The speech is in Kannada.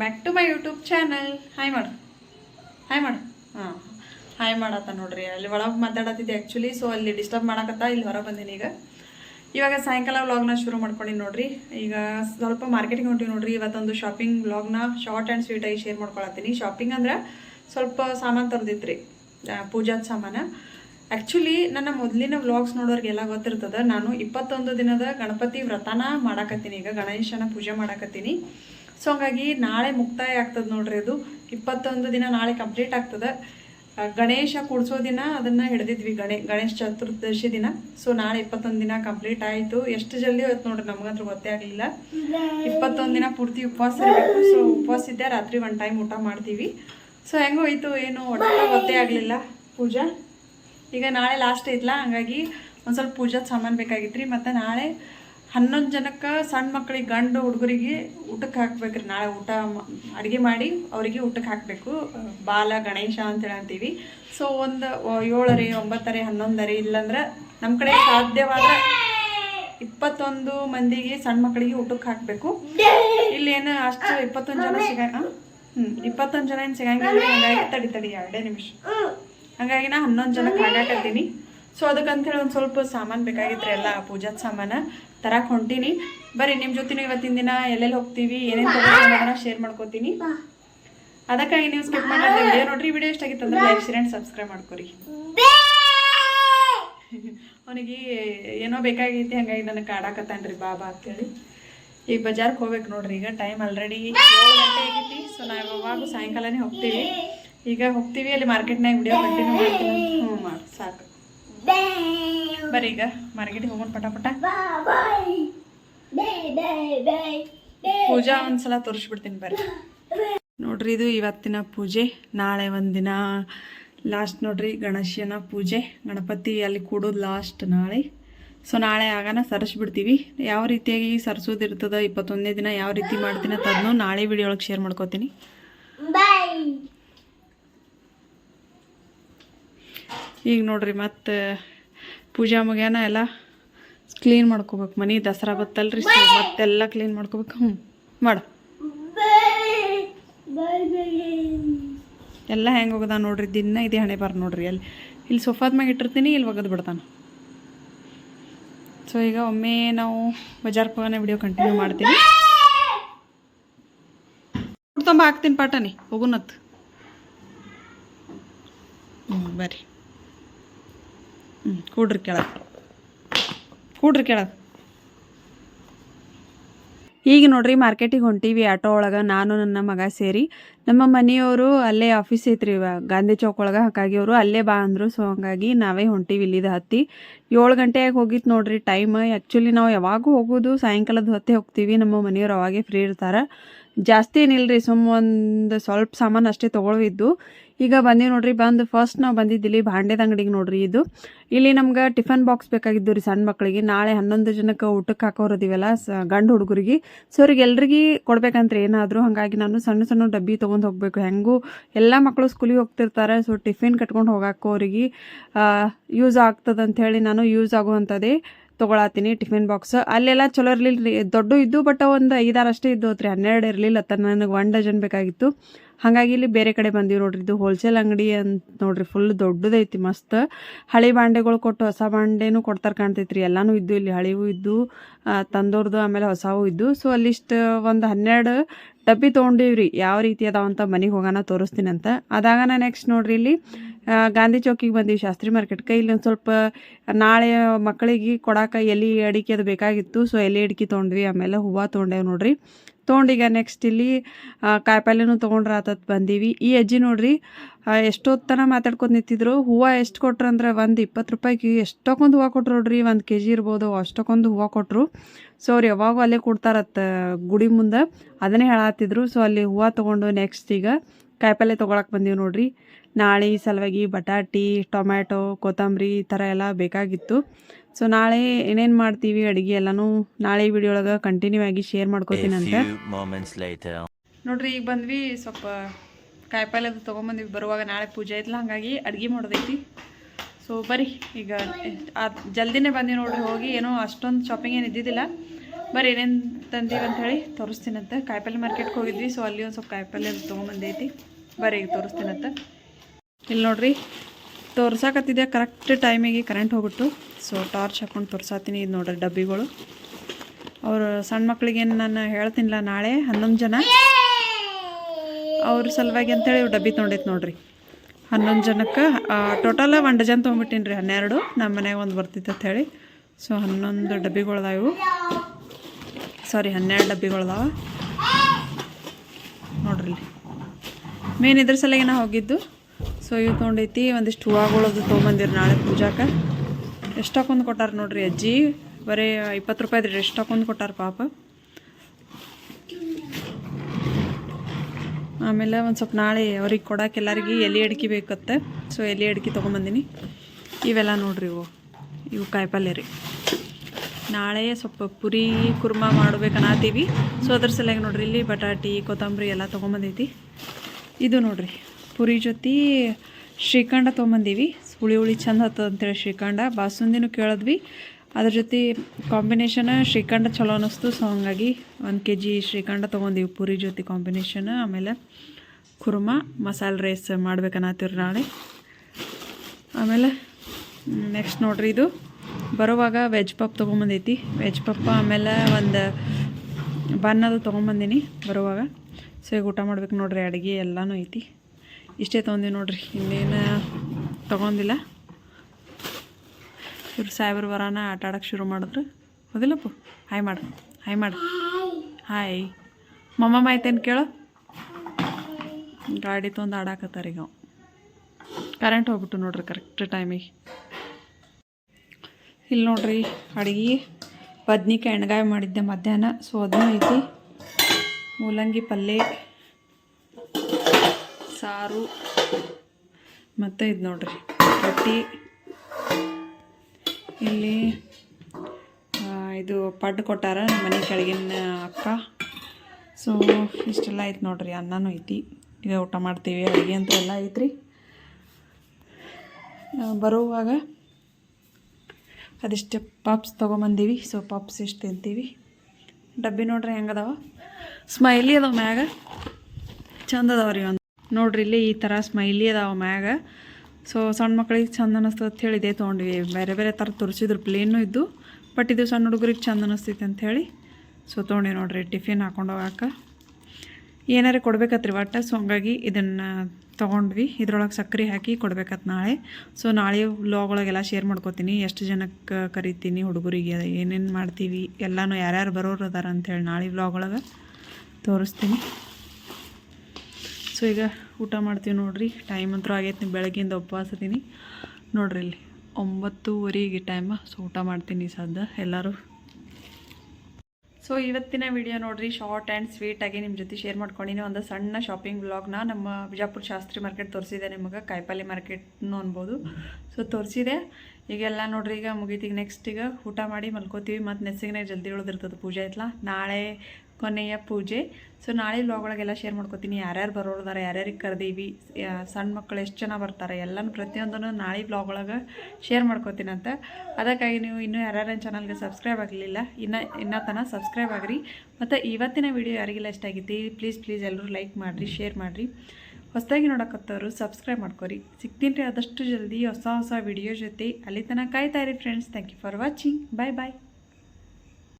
Back to my YouTube channel hi ಮಾಡು ಹಾಯ್ ಮಾಡು ಹಾಂ. ಹಾಯ್ ಮಾಡತ್ತ ನೋಡ್ರಿ. ಅಲ್ಲಿ ಒಳಗೆ ಮಾತಾಡತ್ತಿದ್ದೆ ಆ್ಯಕ್ಚುಲಿ ಸೊ ಅಲ್ಲಿ ಡಿಸ್ಟರ್ಬ್ ಮಾಡಕತ್ತ ಇಲ್ಲಿ ಹೊರ ಬಂದೀನಿ ಈಗ. ಇವಾಗ ಸಾಯಂಕಾಲ ವ್ಲಾಗ್ನ ಶುರು ಮಾಡ್ಕೊಂಡಿನಿ ನೋಡ್ರಿ. ಈಗ ಸ್ವಲ್ಪ ಮಾರ್ಕೆಟಿಂಗ್ ಹೊಂಟಿವಿ ನೋಡ್ರಿ. ಇವತ್ತೊಂದು ಶಾಪಿಂಗ್ ವ್ಲಾಗ್ನ ಶಾರ್ಟ್ ಆ್ಯಂಡ್ ಸ್ವೀಟಾಗಿ ಶೇರ್ ಮಾಡ್ಕೊಳತ್ತೀನಿ. ಶಾಪಿಂಗ್ ಅಂದ್ರೆ ಸ್ವಲ್ಪ ಸಾಮಾನು ತರ್ದಿತ್ರಿ. ಪೂಜಾದ ಸಾಮಾನು. ಆ್ಯಕ್ಚುಲಿ ನನ್ನ ಮೊದಲಿನ ವ್ಲಾಗ್ಸ್ ನೋಡೋರಿಗೆಲ್ಲ ಗೊತ್ತಿರ್ತದೆ ನಾನು ಇಪ್ಪತ್ತೊಂದು ದಿನದ ಗಣಪತಿ ವ್ರತನ ಮಾಡಾಕತ್ತೀನಿ. ಈಗ ಗಣೇಶನ ಪೂಜೆ ಮಾಡಾಕತ್ತೀನಿ. ಸೊ ಹಂಗಾಗಿ ನಾಳೆ ಮುಕ್ತಾಯ ಆಗ್ತದೆ ನೋಡ್ರಿ ಅದು. ಇಪ್ಪತ್ತೊಂದು ದಿನ ನಾಳೆ ಕಂಪ್ಲೀಟ್ ಆಗ್ತದೆ. ಗಣೇಶ ಕೂಡಿಸೋ ದಿನ ಅದನ್ನು ಹಿಡಿದಿದ್ವಿ, ಗಣೇ, ಗಣೇಶ ಚತುರ್ದಶಿ ದಿನ. ಸೊ ನಾಳೆ ಇಪ್ಪತ್ತೊಂದು ದಿನ ಕಂಪ್ಲೀಟ್ ಆಯಿತು. ಎಷ್ಟು ಜಲ್ದಿ ಹೋಯ್ತು ನೋಡ್ರಿ ನಮಗಂತೂ ಗೊತ್ತೇ ಆಗಲಿಲ್ಲ. ಇಪ್ಪತ್ತೊಂದು ದಿನ ಪೂರ್ತಿ ಉಪವಾಸ ಇರಬೇಕು. ಸೊ ಉಪವಾಸ ಇದ್ದೆ, ರಾತ್ರಿ ಒನ್ ಟೈಮ್ ಊಟ ಮಾಡ್ತೀವಿ. ಸೊ ಹೆಂಗೋ ಹೋಯ್ತು ಏನು ಒಟ್ಟು ಗೊತ್ತೇ ಆಗಲಿಲ್ಲ ಪೂಜಾ? ಈಗ ನಾಳೆ ಲಾಸ್ಟ್ ಐತ್ಲಾ? ಹಂಗಾಗಿ ಒಂದು ಸ್ವಲ್ಪ ಪೂಜಾದ ಸಾಮಾನು ಬೇಕಾಗಿತ್ತು ರೀ ಮತ್ತು ನಾಳೆ ಹನ್ನೊಂದು ಜನಕ್ಕೆ ಸಣ್ಣ ಮಕ್ಳಿಗೆ ಗಂಡು ಹುಡುಗರಿಗೆ ಊಟಕ್ಕೆ ಹಾಕ್ಬೇಕ್ರಿ. ನಾಳೆ ಊಟ ಅಡುಗೆ ಮಾಡಿ ಅವರಿಗೆ ಊಟಕ್ಕೆ ಹಾಕಬೇಕು. ಬಾಲ, ಗಣೇಶ ಅಂತೇಳಿ ಅಂತೀವಿ. ಸೊ ಒಂದು ಏಳರೆ, ಒಂಬತ್ತರೆ, ಹನ್ನೊಂದರೆ ಇಲ್ಲಂದ್ರೆ ನಮ್ಮ ಕಡೆ ಸಾಧ್ಯವಾದ ಇಪ್ಪತ್ತೊಂದು ಮಂದಿಗೆ ಸಣ್ಣ ಮಕ್ಕಳಿಗೆ ಊಟಕ್ಕೆ ಹಾಕಬೇಕು. ಇಲ್ಲೇನು ಅಷ್ಟು ಇಪ್ಪತ್ತೊಂದು ಜನ ಸಿಗ ಹ್ಞೂ ಇಪ್ಪತ್ತೊಂದು ಜನ ಏನು ಸಿಗಂಗಿಲ್ಲ. ಹಂಗಾಗಿ ತಡಿ ತಡಿ, ಎರಡೇ ನಿಮಿಷ. ಹಂಗಾಗಿ ನಾ ಹನ್ನೊಂದು ಜನಕ್ಕೆ ಹಾಗಾಕತ್ತೀನಿ. ಸೊ ಅದಕ್ಕಂತೇಳಿ ಒಂದು ಸ್ವಲ್ಪ ಸಾಮಾನು ಬೇಕಾಗಿತ್ತು ಎಲ್ಲ ಪೂಜಾದ ಸಾಮಾನು. ತರಕ್ಕೆ ಹೊಂಟೀನಿ. ಬರ್ರಿ ನಿಮ್ಮ ಜೊತೆನೂ ಇವತ್ತಿನ ದಿನ ಎಲ್ಲೆಲ್ಲಿ ಹೋಗ್ತೀವಿ ಏನೇನು ತಗೋತೀವಿ ಶೇರ್ ಮಾಡ್ಕೋತೀನಿ. ಅದಕ್ಕಾಗಿ ನೀವು ಸ್ಕಿಪ್ ಮಾಡಿದ್ರೆ ವಿಡಿಯೋ ನೋಡ್ರಿ ವಿಡಿಯೋ ಇಷ್ಟ ಅಂದ್ರೆ ಲೈಕ್ ಶೇರ್ ಆ್ಯಂಡ್ ಸಬ್ಸ್ಕ್ರೈಬ್ ಮಾಡ್ಕೊರಿ. ಅವನಿಗೆ ಏನೋ ಬೇಕಾಗೈತಿ ಹಂಗಾಗಿ ನನಗೆ ಕಾಡಾಕತ್ತಾನ್ರಿ ಬಾಬಾ ಅಂತೇಳಿ. ಈಗ ಬಜಾರ್ಗೆ ಹೋಗ್ಬೇಕು ನೋಡ್ರಿ ಈಗ ಟೈಮ್ ಆಲ್ರೆಡಿ ಏಳು ಗಂಟೆ ಆಗೈತಿ. ಸೊ ನಾವು ಯಾವಾಗ ಸಾಯಂಕಾಲನೇ ಹೋಗ್ತೀವಿ. ಈಗ ಹೋಗ್ತೀವಿ ಅಲ್ಲಿ ಮಾರ್ಕೆಟ್ನಾಗ ವಿಡಿಯೋ ಕಂಟಿನ್ಯೂ ಮಾಡ್ತೀನಿ ಹ್ಞೂ ಮಾಡಿ ಸಾಕು. ಬರ್ರಿ ಈಗ ಮಾರ್ಕೆಟಿಗೆ ಹೋಗೋಣ ಪಟ ಪಟ ಪೂಜಾ ಒಂದ್ಸಲ ತೋರಿಸ್ಬಿಡ್ತೀನಿ ಬರ್ರಿ. ನೋಡ್ರಿ ಇದು ಇವತ್ತಿನ ಪೂಜೆ ನಾಳೆ ಒಂದಿನ ಲಾಸ್ಟ್ ನೋಡ್ರಿ ಗಣೇಶನ ಪೂಜೆ ಗಣಪತಿ ಅಲ್ಲಿ ಕೂಡೋದು ಲಾಸ್ಟ್ ನಾಳೆ. ಸೊ ನಾಳೆ ಆಗಾನ ಸರಿಸ್ಬಿಡ್ತೀವಿ. ಯಾವ ರೀತಿಯಾಗಿ ಸರಿಸೋದಿರ್ತದ ಇಪ್ಪತ್ತೊಂದನೇ ದಿನ ಯಾವ ರೀತಿ ಮಾಡ್ತೀನಿ ಅದನ್ನು ನಾಳೆ ವಿಡಿಯೋ ಒಳಗೆ ಶೇರ್ ಮಾಡ್ಕೋತೀನಿ. ಈಗ ನೋಡ್ರಿ ಮತ್ತೆ ಪೂಜಾ ಮುಗ್ಯಾನ ಎಲ್ಲ ಕ್ಲೀನ್ ಮಾಡ್ಕೋಬೇಕು. ಮನೆ ದಸರಾ ಬತ್ತಲ್ರಿ ಮತ್ತೆಲ್ಲ ಕ್ಲೀನ್ ಮಾಡ್ಕೋಬೇಕು. ಹ್ಞೂ ಮಾಡು. ಎಲ್ಲ ಹೆಂಗೆ ಹೋಗದ ನೋಡ್ರಿ, ದಿನ ಇದೆ ಹಣೆ ಬಾರ ನೋಡ್ರಿ ಅಲ್ಲಿ. ಇಲ್ಲಿ ಸೋಫಾದ ಮ್ಯಾಗ ಇಟ್ಟಿರ್ತೀನಿ, ಇಲ್ಲಿ ಒಗದು ಬಿಡ್ತಾನೆ. ಸೊ ಈಗ ಒಮ್ಮೆ ನಾವು ಬಜಾರ್ಗೆ ಹೋಗೋಣ ವಿಡಿಯೋ ಕಂಟಿನ್ಯೂ ಮಾಡ್ತೀನಿ. ತುಂಬ ಹಾಕ್ತೀನಿ ಪಾಟನಿ ಹೋಗುನತ್ ಹ್ಞೂ ಬರ್ರಿ. ಹ್ಞೂ ಕೂಡ್ರಿ ಕೆಳಗೆ. ಕೂಡ್ರಿ ಕೆಳಗೆ. ಈಗ ನೋಡ್ರಿ ಮಾರ್ಕೆಟಿಗೆ ಹೊಂಟೀವಿ ಆಟೋ ಒಳಗೆ, ನಾನು ನನ್ನ ಮಗ ಸೇರಿ. ನಮ್ಮ ಮನೆಯವರು ಅಲ್ಲೇ ಆಫೀಸ್ ಐತ್ರಿ ಗಾಂಧಿ ಚೌಕ್ ಒಳಗೆ ಹಾಗಾಗಿ ಅವರು ಅಲ್ಲೇ ಬಾ ಅಂದರು. ಸೊ ಹಂಗಾಗಿ ನಾವೇ ಹೊಂಟೀವಿ ಇಲ್ಲಿದ ಹತ್ತಿ. ಏಳು ಗಂಟೆಯಾಗಿ ಹೋಗಿತ್ತು ನೋಡ್ರಿ ಟೈಮ್ ಆ್ಯಕ್ಚುಲಿ ನಾವು ಯಾವಾಗೂ ಹೋಗೋದು ಸಾಯಂಕಾಲದ ಹೊತ್ತೇ ಹೋಗ್ತೀವಿ. ನಮ್ಮ ಮನೆಯವರು ಅವಾಗೇ ಫ್ರೀ ಇರ್ತಾರೆ. ಜಾಸ್ತಿ ಏನಿಲ್ರಿ ಸುಮ್ಮ ಒಂದು ಸ್ವಲ್ಪ ಸಾಮಾನು ಅಷ್ಟೇ ತೊಗೊಳ್ವಿದ್ದು. ಈಗ ಬಂದೀವಿ ನೋಡ್ರಿ, ಬಂದು ಫಸ್ಟ್ ನಾವು ಬಂದಿದ್ದಿಲ್ಲಿ ಭಾಂಡೆದ ಅಂಗಡಿಗೆ ನೋಡ್ರಿ ಇದು. ಇಲ್ಲಿ ನಮ್ಗೆ ಟಿಫನ್ ಬಾಕ್ಸ್ ಬೇಕಾಗಿದ್ದು ರೀ ಸಣ್ಣ ಮಕ್ಕಳಿಗೆ ನಾಳೆ ಹನ್ನೊಂದು ಜನಕ್ಕೆ ಊಟಕ್ಕೆ ಹಾಕೋರದಿವಲ್ಲ ಸ, ಗಂಡು ಹುಡುಗರಿಗೆ. ಸೊ ಅವ್ರಿಗೆ ಎಲ್ರಿಗೆ ಕೊಡ್ಬೇಕಂತ ಏನಾದರೂ, ಹಾಗಾಗಿ ನಾನು ಸಣ್ಣ ಸಣ್ಣ ಡಬ್ಬಿ ತೊಗೊಂಡು ಹೋಗಬೇಕು. ಹೆಂಗೂ ಎಲ್ಲ ಮಕ್ಕಳು ಸ್ಕೂಲಿಗೆ ಹೋಗ್ತಿರ್ತಾರೆ ಸೊ ಟಿಫಿನ್ ಕಟ್ಕೊಂಡು ಹೋಗಾಕೋ ಅವ್ರಿಗೆ ಯೂಸ್ ಹೇಳಿ ನಾನು ಯೂಸ್ ಆಗುವಂಥದ್ದೇ ತೊಗೊಳತ್ತೀನಿ ಟಿಫಿನ್ ಬಾಕ್ಸ್. ಅಲ್ಲೆಲ್ಲ ಚಲೋ ಇರಲಿಲ್ಲ ರೀ, ದೊಡ್ಡ ಇದ್ದು ಬಟ್ ಒಂದು ಐದಾರು ಅಷ್ಟೇ ಇದ್ದು ರೀ ಹನ್ನೆರಡು ಇರಲಿಲ್ಲ ನನಗೆ ಒನ್ ಡಜನ್ ಬೇಕಾಗಿತ್ತು. ಹಾಗಾಗಿ ಇಲ್ಲಿ ಬೇರೆ ಕಡೆ ಬಂದೀವಿ ನೋಡ್ರಿ, ಇದು ಹೋಲ್ಸೇಲ್ ಅಂಗಡಿ ಅಂತ ನೋಡ್ರಿ ಫುಲ್ ದೊಡ್ಡದೈತಿ, ಮಸ್ತ್. ಹಳೆ ಬಾಂಡೆಗಳು ಕೊಟ್ಟು ಹೊಸ ಬಾಂಡೆನೂ ಕೊಡ್ತಾರೆ ಕಾಣ್ತೈತ್ರಿ, ಎಲ್ಲಾನು ಇದ್ದು ಇಲ್ಲಿ, ಹಳೆವು ಇದ್ದು ತಂದೋರ್ದು ಆಮೇಲೆ ಹೊಸವು ಇದ್ದು. ಸೊ ಅಲ್ಲಿಷ್ಟು ಒಂದು ಹನ್ನೆರಡು ಡಬ್ಬಿ ತೊಗೊಂಡಿವ್ರಿ, ಯಾವ ರೀತಿ ಅದಾವಂತ ಮನೆಗೆ ಹೋಗೋಣ ತೋರಿಸ್ತೀನಿ ಅಂತ. ನಾನು ನೆಕ್ಸ್ಟ್ ನೋಡ್ರಿ ಇಲ್ಲಿ ಗಾಂಧಿ ಚೌಕಿಗೆ ಬಂದೀವಿ, ಶಾಸ್ತ್ರಿ ಮಾರ್ಕೆಟ್ಗೆ ಇಲ್ಲಿ ಒಂದು ಸ್ವಲ್ಪ ನಾಳೆ ಮಕ್ಕಳಿಗೆ ಕೊಡಾಕ ಎಲೆ ಅಡಿಕೆ ಅದು ಬೇಕಾಗಿತ್ತು. ಸೊ ಎಲೆ ಅಡಿಕೆ ತೊಗೊಂಡ್ವಿ, ಆಮೇಲೆ ಹೂವು ತೊಗೊಂಡೇವು ನೋಡ್ರಿ. ತೊಗೊಂಡೀಗ ನೆಕ್ಸ್ಟ್ ಇಲ್ಲಿ ಕಾಯಿಪಲ್ಯನೂ ತೊಗೊಂಡ್ರೆ ಆತತ್ ಬಂದೀವಿ. ಈ ಅಜ್ಜಿ ನೋಡ್ರಿ ಎಷ್ಟೊತ್ತನ ಮಾತಾಡ್ಕೊಂಡು ನಿಂತಿದ್ರು. ಹೂವು ಎಷ್ಟು ಕೊಟ್ರು ಅಂದ್ರೆ ಒಂದು ಇಪ್ಪತ್ತು ರೂಪಾಯಿಗೆ ಎಷ್ಟೊಕ್ಕೊಂದು ಹೂವು ಕೊಟ್ರು ನೋಡ್ರಿ. ಒಂದು ಕೆ ಜಿ ಇರ್ಬೋದು, ಅಷ್ಟಕ್ಕೊಂದು ಹೂವು ಕೊಟ್ಟರು ಸೊ ಅವ್ರು ಯಾವಾಗೂ ಅಲ್ಲೇ ಕೊಡ್ತಾರತ್ತ ಗುಡಿ ಮುಂದೆ. ಅದನ್ನೇ ಹೇಳತ್ತಿದ್ರು ಸೊ ಅಲ್ಲಿ ಹೂವು ತೊಗೊಂಡು ನೆಕ್ಸ್ಟ್ ಈಗ ಕಾಯಿಪಲ್ಯ ತೊಗೊಳಕ್ಕೆ ಬಂದೀವಿ ನೋಡ್ರಿ. ನಾಳೆ ಈ ಸಲುವಾಗಿ ಬಟಾಟಿ ಟೊಮ್ಯಾಟೊ ಕೊತ್ತಂಬರಿ ಈ ಥರ ಎಲ್ಲ ಬೇಕಾಗಿತ್ತು. ಸೊ ನಾಳೆ ಏನೇನು ಮಾಡ್ತೀವಿ ಅಡುಗೆ ಎಲ್ಲನೂ ನಾಳೆ ವಿಡಿಯೋ ಒಳಗೆ ಕಂಟಿನ್ಯೂ ಆಗಿ ಶೇರ್ ಮಾಡ್ಕೋತೀನಂತೆ ನೋಡ್ರಿ ಈಗ ಬಂದ್ವಿ ಸ್ವಲ್ಪ ಕಾಯಿಪಲ್ಲೆ ಅದು ತೊಗೊಂಬಂದ್ವಿ. ಬರುವಾಗ ನಾಳೆ ಪೂಜೆ ಐತಲ್ಲ ಹಾಗಾಗಿ ಅಡುಗೆ ಮಾಡೋದೈತಿ. ಸೊ ಬರ್ರಿ ಈಗ ಆ ಜಲ್ದಿನೇ ಬಂದ್ವಿ ನೋಡ್ರಿ ಹೋಗಿ ಏನೋ ಅಷ್ಟೊಂದು ಶಾಪಿಂಗ್ ಏನು ಇದ್ದಿದ್ದಿಲ್ಲ. ಬರ್ರಿ ಏನೇನು ತಂದೀವಿ ಅಂತ ಹೇಳಿ ತೋರಿಸ್ತೀನಂತ. ಕಾಯಿಪಲ್ಲೆ ಮಾರ್ಕೆಟ್ಗೆ ಹೋಗಿದ್ವಿ ಸೊ ಅಲ್ಲಿ ಒಂದು ಸ್ವಲ್ಪ ಕಾಯಿಪಲ್ಲೆ ತೊಗೊಂಬಂದೈತಿ. ಬರ್ರಿ ಈಗ ತೋರಿಸ್ತೀನಂತ. ಇಲ್ಲಿ ನೋಡ್ರಿ, ತೋರ್ಸಾಕತ್ತಿದೆ ಕರೆಕ್ಟ್ ಟೈಮಿಗೆ ಕರೆಂಟ್ ಹೋಗ್ಬಿಟ್ಟು. ಸೊ ಟಾರ್ಚ್ ಹಾಕೊಂಡು ತೋರ್ಸಾತೀನಿ ಇದು ನೋಡ್ರಿ ಡಬ್ಬಿಗಳು. ಅವರು ಸಣ್ಣ ಮಕ್ಳಿಗೇನು ನಾನು ಹೇಳ್ತೀನಿಲ್ಲ, ನಾಳೆ ಹನ್ನೊಂದು ಜನ. ಅವ್ರ ಸಲುವಾಗಿ ಅಂತೇಳಿ ಡಬ್ಬಿ ತೊಗೊಂಡೈತೆ ನೋಡ್ರಿ. ಹನ್ನೊಂದು ಜನಕ್ಕೆ ಟೋಟಲ ಒಂದು ಡಜನ್ ತೊಗೊಂಬಿಟ್ಟಿನಿ ರೀ, ಹನ್ನೆರಡು. ನಮ್ಮ ಮನೆಗೆ ಒಂದು ಬರ್ತಿತ್ತು ಹೇಳಿ ಸೊ ಹನ್ನೊಂದು ಡಬ್ಬಿಗಳದಾವ ಇವು ಸಾರಿ ಹನ್ನೆರಡು ಡಬ್ಬಿಗಳದಾವ ನೋಡ್ರಿ ಮೇನ್ ಇದ್ರ ಸಲಗೆ ನಾ ಹೋಗಿದ್ದು. ಸೊ ಇವು ತೊಗೊಂಡೈತಿ, ಒಂದಿಷ್ಟು ಹೂವಾಗಳದು ತೊಗೊಂಬಂದಿರಿ ನಾಳೆ ಪೂಜಾಕ್ಕೆ ಎಷ್ಟಕ್ಕೊಂದು ಕೊಟ್ಟಾರ ನೋಡ್ರಿ ಅಜ್ಜಿ? ಬರೀ ಇಪ್ಪತ್ತು ರೂಪಾಯಿ ರೀ ಎಷ್ಟಕ್ಕೊಂದು ಕೊಟ್ಟಾರ ಪಾಪ. ಆಮೇಲೆ ಒಂದು ಸ್ವಲ್ಪ ನಾಳೆ ಅವ್ರಿಗೆ ಕೊಡಕ್ಕೆ ಎಲ್ಲರಿಗೆ ಎಲೆ ಅಡಿಕೆ ಬೇಕತ್ತೆ. ಸೊ ಎಲೆ ಅಡಿಕೆ ತೊಗೊಂಬಂದಿನಿ. ಇವೆಲ್ಲ ನೋಡ್ರಿ ಇವು. ಇವು ಕಾಯಿಪಲ್ಯ ರೀ. ನಾಳೆ ಸ್ವಲ್ಪ ಪುರಿ, ಕುರ್ಮಾ ಮಾಡ್ಬೇಕನ್ನತ್ತೀವಿ ಸೊ ಅದ್ರ ಸಲುವಾಗಿ ನೋಡ್ರಿ ಇಲ್ಲಿ ಬಟಾಟಿ, ಕೊತ್ತಂಬರಿ ಎಲ್ಲ ತೊಗೊಂಬಂದೈತಿ. ಇದು ನೋಡ್ರಿ. ಪುರಿ ಜೊತೆ ಶ್ರೀಖಂಡ ತೊಗೊಂಬಂದೀವಿ. ಹುಳಿ ಹುಳಿ ಚಂದ ಹತ್ತದ ಅಂತೇಳಿ ಶ್ರೀಖಂಡ. ಬಾಸುಂದಿನೂ ಕೇಳಿದ್ವಿ. ಅದ್ರ ಜೊತೆ ಕಾಂಬಿನೇಷನ್ ಶ್ರೀಖಂಡ ಚಲೋ ಅನ್ನಿಸ್ತು. ಸೊ ಹಂಗಾಗಿ ಒಂದು ಕೆ ಜಿ ಶ್ರೀಖಂಡ ತೊಗೊಂಡೀವಿ ಪುರಿ ಜೊತೆ ಕಾಂಬಿನೇಷನ್ ಆಮೇಲೆ ಕುರ್ಮಾ, ಮಸಾಲೆ ರೈಸ್ ಮಾಡ್ಬೇಕನ್ನತ್ತೀವ್ರಿ ನಾಳೆ. ಆಮೇಲೆ ನೆಕ್ಸ್ಟ್ ನೋಡ್ರಿ ಇದು. ಬರುವಾಗ ವೆಜ್ ಪಪ್ ತೊಗೊಂಬಂದೈತಿ. ವೆಜ್ ಪಪ್ಪ ಆಮೇಲೆ ಒಂದು ಬನ್ನದು ತೊಗೊಂಬಂದಿನಿ ಬರುವಾಗ. ಸೊ ಈಗ ಊಟ ಮಾಡ್ಬೇಕು ನೋಡ್ರಿ. ಅಡುಗೆ ಎಲ್ಲನೂ ಐತಿ. ಇಷ್ಟೇ ತೊಗೊಂಡಿವಿ ನೋಡ್ರಿ. ಇನ್ನೇನು ತೊಗೊಂಡಿಲ್ಲ. ಇವರು ಸಾಹೇಬ್ರು ಬರೋಣ ಆಟ ಆಡೋಕೆ ಶುರು ಮಾಡಿದ್ರು. ಹೌದಿಲ್ಲಪ್ಪ ಹಾಯ್ ಮಾಡು ಹಾಯ್ ಮಾಡು. ಹಾಯ್. ಮಮ್ಮ ಆಯ್ತೇನು ಕೇಳು? ಗಾಡಿ ತೊಂದು ಆಡಾಕತ್ತಾರ ಈಗ ಕರೆಂಟ್ ಹೋಗ್ಬಿಟ್ಟು ನೋಡ್ರಿ ಕರೆಕ್ಟ್ ಟೈಮಿಗೆ ಇಲ್ಲಿ ನೋಡ್ರಿ, ಅಡುಗೆ ಬದ್ನಿಕಾಯಿ ಎಣ್ಗಾಯಿ ಮಾಡಿದ್ದೆ ಮಧ್ಯಾಹ್ನ. ಸೊ ಅದನ್ನೂ ಐತಿ. ಮೂಲಂಗಿ ಪಲ್ಯ ಸಾರು. ಮತ್ತು ಇದು ನೋಡ್ರಿ, ರೊಟ್ಟಿ. ಇಲ್ಲಿ ಇದು ಪಡ್ಡು ಕೊಟ್ಟಾರ ನಮ್ಮ ಮನೆ ಕೆಳಗಿನ ಅಕ್ಕ. ಸೊ ಇಷ್ಟೆಲ್ಲ ಐತೆ ನೋಡ್ರಿ, ಅನ್ನನೂ ಐತಿ. ಈಗ ಊಟ ಮಾಡ್ತೀವಿ, ಅಡುಗೆ ಅಂತ ಎಲ್ಲ ಐತ್ರಿ. ಬರುವಾಗ ಅದಿಷ್ಟು ಪಾಪ್ಸ್ ತೊಗೊಂಬಂದೀವಿ. ಸೊ ಪಾಪ್ಸ್ ಇಷ್ಟು ತಿಂತೀವಿ? ಡಬ್ಬಿ ನೋಡ್ರಿ ಹೆಂಗದಾವ? ಸ್ಮೈಲಿ ಅದಾವ ಮ್ಯಾಗ. ಚಂದ ಒಂದು. ನೋಡ್ರಿ ಇಲ್ಲಿ ಈ ಥರ ಸ್ಮೈಲಿ ಅದಾವ ಮ್ಯಾಗ. ಸೊ ಸಣ್ಣ ಮಕ್ಳಿಗೆ ಚಂದ ಅನ್ನಿಸ್ತದೆ ಅಂತ ಹೇಳಿ ಇದೇ ತೊಗೊಂಡ್ವಿ. ಬೇರೆ ಬೇರೆ ಥರ ತೋರಿಸಿದ್ರು ಪ್ಲೇನು ಇದ್ದು. ಬಟ್ ಇದು ಸಣ್ಣ ಹುಡುಗರಿಗೆ ಚಂದ ಅನ್ನಿಸ್ತೈತೆ ಅಂತ ಹೇಳಿ. ಸೊ ತೊಗೊಂಡಿ ನೋಡ್ರಿ ಟಿಫಿನ್ ಹಾಕೊಂಡು ಹೋಗಾಕ. ಏನಾರೇ ಕೊಡ್ಬೇಕತ್ರಿ ಒಟ್ಟು? ಸೊ ಹಂಗಾಗಿ ಇದನ್ನು ತೊಗೊಂಡ್ವಿ. ಇದ್ರೊಳಗೆ ಸಕ್ಕರೆ ಹಾಕಿ ಕೊಡ್ಬೇಕತ್ ನಾಳೆ. ಸೊ ನಾಳೆ ವ್ಲಾಗ್ ಒಳಗೆಲ್ಲ ಶೇರ್ ಮಾಡ್ಕೋತೀನಿ. ಎಷ್ಟು ಜನಕ್ಕೆ ಕರಿತೀನಿ, ಹುಡುಗರಿಗೆ, ಏನೇನು ಮಾಡ್ತೀವಿ, ಎಲ್ಲನೂ ಯಾರ್ಯಾರು ಬರೋರು ಅದಾರ ಅಂಥೇಳಿ ನಾಳೆ ವ್ಲಾಗ್ ಒಳಗೆ ತೋರಿಸ್ತೀನಿ. ಸೊ ಈಗ ಊಟ ಮಾಡ್ತೀವಿ ನೋಡ್ರಿ. ಟೈಮ್ ಅಂತೂ ನೀವು ಬೆಳಗ್ಗಿಂದ ಉಪವಾಸ ಇದ್ದೀನಿ ನೋಡ್ರಿ ಇಲ್ಲಿ ಒಂಬತ್ತುವರೆಗೆ ಟೈಮ ಸೊ ಊಟ ಮಾಡ್ತೀನಿ ಸದ್ದ, ಎಲ್ಲರೂ. ಸೊ ಇವತ್ತಿನ ವಿಡಿಯೋ ನೋಡ್ರಿ ಶಾರ್ಟ್ ಆ್ಯಂಡ್ ಸ್ವೀಟಾಗಿ ನಿಮ್ಮ ಜೊತೆ ಶೇರ್ ಮಾಡ್ಕೊಂಡಿನಿ. ಒಂದು ಸಣ್ಣ ಶಾಪಿಂಗ್ ಬ್ಲಾಗ್ನ ನಮ್ಮ ಬಿಜಾಪುರ ಶಾಸ್ತ್ರಿ ಮಾರ್ಕೆಟ್ ತೋರಿಸಿದೆ ನಿಮಗೆ, ಕಾಯಿಪಲ್ಲೆ ಮಾರ್ಕೆಟ್ನು ಅನ್ಬೋದು. ಸೊ ತೋರಿಸಿದೆ. ಈಗೆಲ್ಲ ನೋಡ್ರಿ, ಈಗ ಮುಗೀತೀಗ ನೆಕ್ಸ್ಟ್ ಈಗ ಊಟ ಮಾಡಿ ಮಲ್ಕೋತೀವಿ. ಮತ್ತು ನೆಸ್ಸಿಗೆ ಜಲ್ದಿ ಉಳಿದಿರ್ತದೆ ಪೂಜೆ ಐತ್ಲ. ನಾಳೆ ಕೊನೆಯ ಪೂಜೆ. ಸೊ ನಾಳೆ ವ್ಲಾಗ್ ಒಳಗೆಲ್ಲ ಶೇರ್ ಮಾಡ್ಕೋತೀನಿ. ಯಾರ್ಯಾರು ಬರೋದಾರೆ ಯಾರ್ಯಾರಿಗೆ ಕರೆದೀವಿ ಸಣ್ಣ ಮಕ್ಕಳು ಎಷ್ಟು ಜನ ಬರ್ತಾರೆ, ಎಲ್ಲನೂ ಪ್ರತಿಯೊಂದನ್ನು ನಾಳೆ ಬ್ಲಾಗ್ ಒಳಗೆ ಶೇರ್ ಮಾಡ್ಕೋತೀನಿ ಅಂತ. ಅದಕ್ಕಾಗಿ ನೀವು ಇನ್ನೂ ಯಾರ್ಯಾರ ಚಾನಲ್ಗೆ ಸಬ್ಸ್ಕ್ರೈಬ್ ಆಗಲಿಲ್ಲ, ಇನ್ನು, ಇನ್ನೂ ತನಕ ಸಬ್ಸ್ಕ್ರೈಬ್ ಆಗಿರಿ. ಮತ್ತು ಇವತ್ತಿನ ವಿಡಿಯೋ ಯಾರಿಗೆಲ್ಲ ಇಷ್ಟ ಆಗೈತಿ ಪ್ಲೀಸ್ ಪ್ಲೀಸ್ ಎಲ್ಲರೂ ಲೈಕ್ ಮಾಡಿರಿ ಶೇರ್ ಮಾಡಿರಿ. ಹೊಸದಾಗಿ ನೋಡಕತ್ತವರು ಸಬ್ಸ್ಕ್ರೈಬ್ ಮಾಡ್ಕೊರಿ. ಸಿಗ್ತೀನಿ ರೀ ಆದಷ್ಟು ಜಲ್ದಿ ಹೊಸ ಹೊಸ ವಿಡಿಯೋ ಜೊತೆ. ಅಲ್ಲಿ ತನಕ ಕಾಯ್ತಾ ಇರಿ friends thank you for watching bye bye